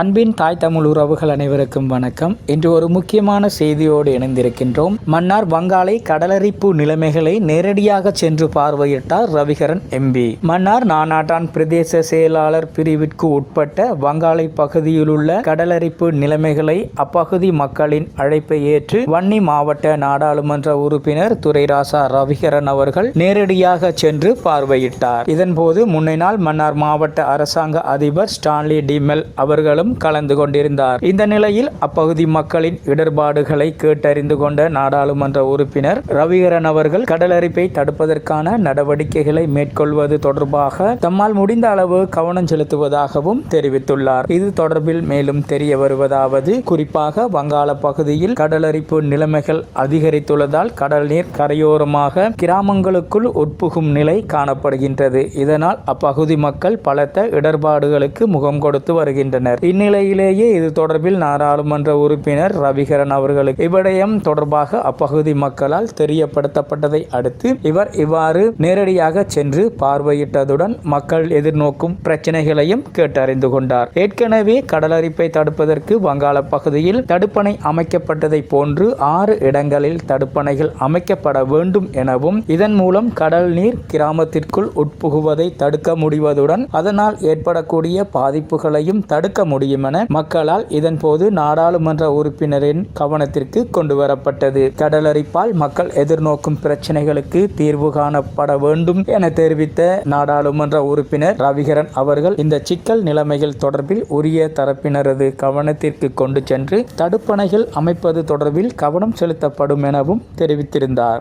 அன்பின் தாய் தமிழ் உறவுகள் அனைவருக்கும் வணக்கம். இன்று ஒரு முக்கியமான செய்தியோடு இணைந்திருக்கின்றோம். மன்னார் வங்காளை கடலரிப்பு நிலைமைகளை நேரடியாக சென்று பார்வையிட்டார் ரவிகரன் எம்பி மன்னார் நானாட்டான் பிரதேச செயலாளர் பிரிவிற்கு உட்பட்ட வங்காளை பகுதியிலுள்ள கடலரிப்பு நிலைமைகளை அப்பகுதி மக்களின் அழைப்பை ஏற்று வன்னி மாவட்ட நாடாளுமன்ற உறுப்பினர் துரைராசா ரவிகரன் அவர்கள் நேரடியாக சென்று பார்வையிட்டார். இதன்போது முன்னைநாள் மன்னார் மாவட்ட அரசாங்க அதிபர் ஸ்டான்லி டிமெல் அவர்களும் கலந்து கொண்டிருந்தார். இந்த நிலையில் அப்பகுதி மக்களின் இடர்பாடுகளை கேட்டறிந்து கொண்ட நாடாளுமன்ற உறுப்பினர் ரவிகரன் அவர்கள் கடலரிப்பை தடுப்பதற்கான நடவடிக்கைகளை மேற்கொள்வது தொடர்பாக தம்மால் முடிந்த அளவு கவனம் செலுத்துவதாகவும் தெரிவித்துள்ளார். இது தொடர்பில் மேலும் தெரிய வருவதாவது குறிப்பாக வங்காள பகுதியில் கடலரிப்பு நிலைமைகள் அதிகரித்துள்ளதால் கடல் நீர் கரையோரமாக கிராமங்களுக்குள் உட்புகும் நிலை காணப்படுகின்றது. இதனால் அப்பகுதி மக்கள் பலத்த இடர்பாடுகளுக்கு முகம் கொடுத்து வருகின்றனர். இந்நிலையிலேயே இது தொடர்பில் நாடாளுமன்ற உறுப்பினர் ரவிகரன் அவர்களுக்கு இவ்விடயம் தொடர்பாக அப்பகுதி மக்களால் தெரியப்படுத்தப்பட்டதை அடுத்து இவர் இவ்வாறு நேரடியாக சென்று பார்வையிட்டதுடன் மக்கள் எதிர்நோக்கும் பிரச்சனைகளையும் கேட்டறிந்து கொண்டார். ஏற்கனவே கடலரிப்பை தடுப்பதற்கு வங்காள பகுதியில் தடுப்பணை அமைக்கப்பட்டதை போன்று ஆறு இடங்களில் தடுப்பணைகள் அமைக்கப்பட வேண்டும் எனவும் இதன் மூலம் கடல் நீர் கிராமத்திற்குள் உட்புகுவதை தடுக்க முடிவதுடன் அதனால் ஏற்படக்கூடிய பாதிப்புகளையும் தடுக்க முடியும் முடியும் என மக்களால் இதன்போது நாடாளுமன்ற உறுப்பினரின் கவனத்திற்கு கொண்டு வரப்பட்டது. கடலரிப்பால் மக்கள் எதிர்நோக்கும் பிரச்சனைகளுக்கு தீர்வு காணப்பட வேண்டும் என தெரிவித்த நாடாளுமன்ற உறுப்பினர் ரவிகரன் அவர்கள் இந்த சிக்கல் நிலைமைகள் தொடர்பில் உரிய தரப்பினரது கவனத்திற்கு கொண்டு சென்று தடுப்பணைகள் அமைப்பது தொடர்பில் கவனம் செலுத்தப்படும் எனவும் தெரிவித்திருந்தார்.